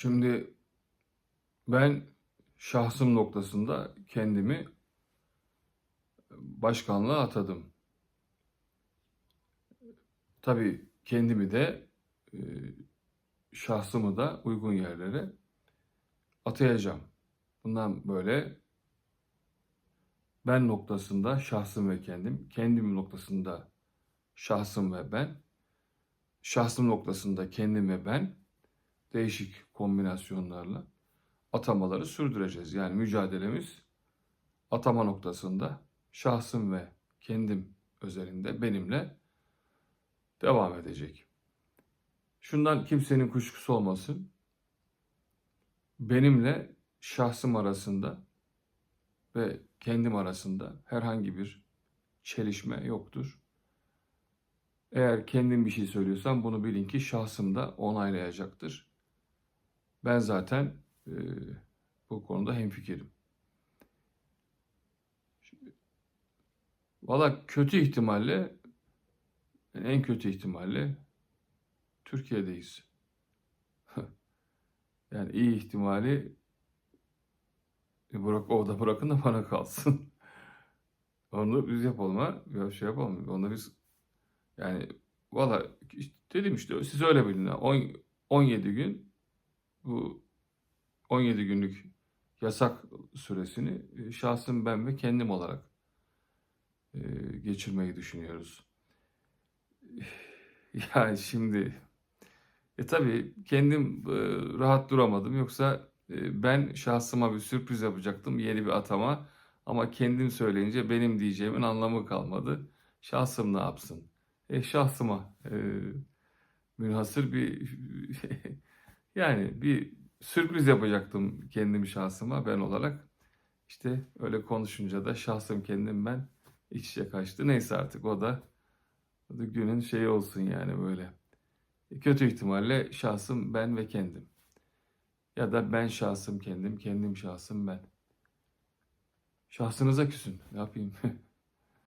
Şimdi ben şahsım noktasında kendimi başkanlığa atadım. Tabii kendimi de e, şahsımı da uygun yerlere atayacağım. Bundan böyle ben noktasında şahsım ve kendim, kendim noktasında şahsım ve ben, şahsım noktasında kendim ve ben değişik kombinasyonlarla atamaları sürdüreceğiz. Yani mücadelemiz atama noktasında şahsım ve kendim özelinde benimle devam edecek. Şundan kimsenin kuşkusu olmasın. Benimle şahsım arasında ve kendim arasında herhangi bir çelişme yoktur. Eğer kendim bir şey söylüyorsam bunu bilin ki şahsım da onaylayacaktır. Ben zaten e, bu konuda hemfikirim. Valla kötü ihtimalle, en kötü ihtimalle Türkiye'deyiz. yani iyi ihtimali e, bırak orada bırakın da bana kalsın. Onu biz yapalım ha. Ya şey yapalım. Onu biz yani valla işte dedim işte siz öyle bilin. ha. On- 17 gün bu 17 günlük yasak süresini e, şahsım ben ve kendim olarak e, geçirmeyi düşünüyoruz. Yani şimdi e tabii kendim e, rahat duramadım yoksa ben şahsıma bir sürpriz yapacaktım yeni bir atama ama kendim söyleyince benim diyeceğimin anlamı kalmadı. Şahsım ne yapsın? E şahsıma e, münhasır bir yani bir sürpriz yapacaktım kendim şahsıma ben olarak. İşte öyle konuşunca da şahsım kendim ben iç içe kaçtı. Neyse artık o da, o da günün şeyi olsun yani böyle. Kötü ihtimalle şahsım ben ve kendim. Ya da ben şahsım kendim, kendim şahsım ben. Şahsınıza küsün. Ne yapayım?